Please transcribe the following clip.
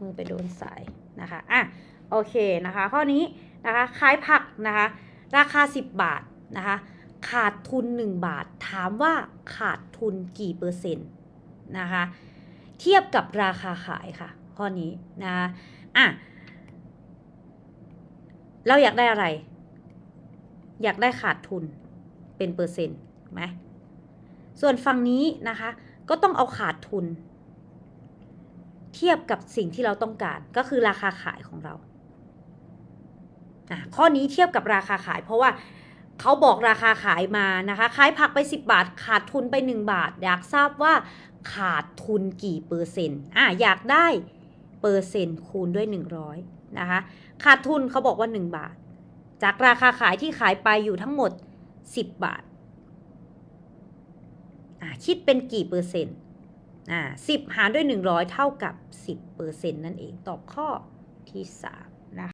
มือไปโดนสายนะคะอะโอเคนะคะ ข้อนี้นะคะขายผักนะคะ ราคา 10 บาทนะคะขาดทุน 1 บาท ถามว่าขาดทุนกี่เปอร์เซ็นต์นะคะเทียบกับราคาขายค่ะ ข้อนี้นะคะอะเราอยากได้อะไร อยากได้ขาดทุนเป็นเปอร์เซ็นต์ไหมส่วนฝั่งนี้นะคะ ก็ต้องเอาขาดทุน เทียบกับสิ่งที่เราต้องการก็คือราคาขายของเรา ข้อนี้เทียบกับราคาขาย เพราะว่าเขาบอกราคาขายมานะคะขายผักไป 10 บาท ขาดทุนไป 1 บาท อยากทราบว่าขาดทุนกี่เปอร์เซ็นต์อะอยากได้เปอร์เซ็นต์คูณด้วย 100นะคะขาดทุนเขาบอกว่า 1 บาท จากราคาขายที่ขายไปอยู่ทั้งหมด 10 บาทอะคิดเป็นกี่เปอร์เซ็นต์ อ่า10หารด้วย 100 เท่ากับ 10เปอร์เซ็นต์นั่นเองตอบข้อที่ 3